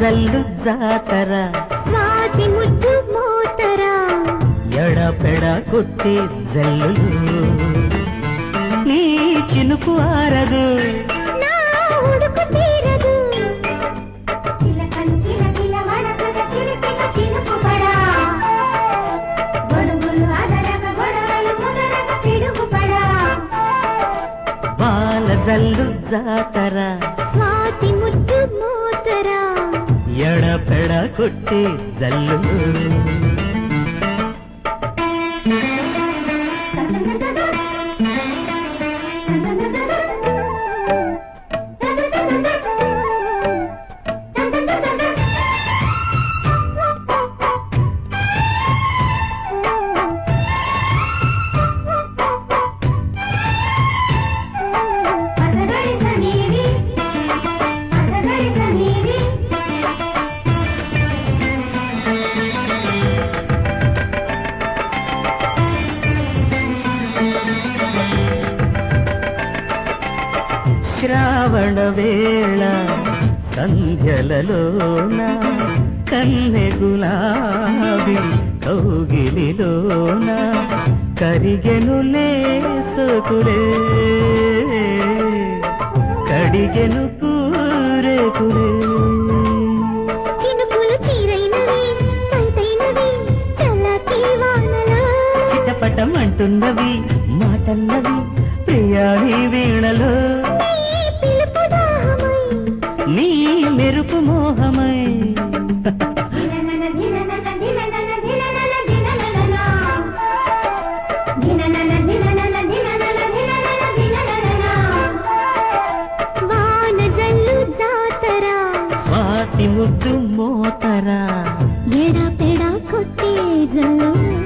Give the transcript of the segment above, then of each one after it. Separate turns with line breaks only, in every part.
జల్లు జాతర.
స్వాతి ముద్దు మోతరా.
ఎడపెడ కొట్టే జల్లులు. నీ చినుకు ఆరదు.
ఉడుకు తీరదు. చిలకలు
పెడ కొట్టి
జల్లు.
శ్రావణ వేళ సంధ్యలలోన కన్నె గులాబి కౌగిలిలోన కరిగెనులే సోకులే. కడిగెను
చల్లటి వానలా.
చిటపటం అంటున్నవి మాటన్నవి ప్రియాణి వీణలో.
జల్లు జాతరా.
స్వాతి ముద్దు మోతరా.
ఎడా పెడా కొట్టే జల్లు.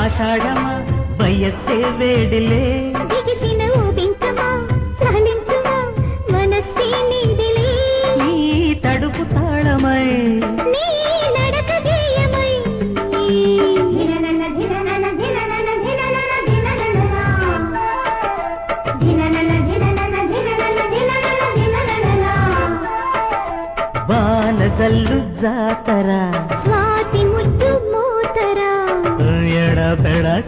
ఆషాఢమా వయస్సే వేడిలే.
బిగిసిన ఓ బింకమా సహలించుమా మనస్సే నీదిలే
నీ తడుపు తాళమై.
నీ నడక గేయమై ధిననన ధిననన ధిననన ధిననన ధిననన. ధిననన ధిననన ధిననన ధిననన ధిననన.
వాన జల్లు జాతర.
స్వాతి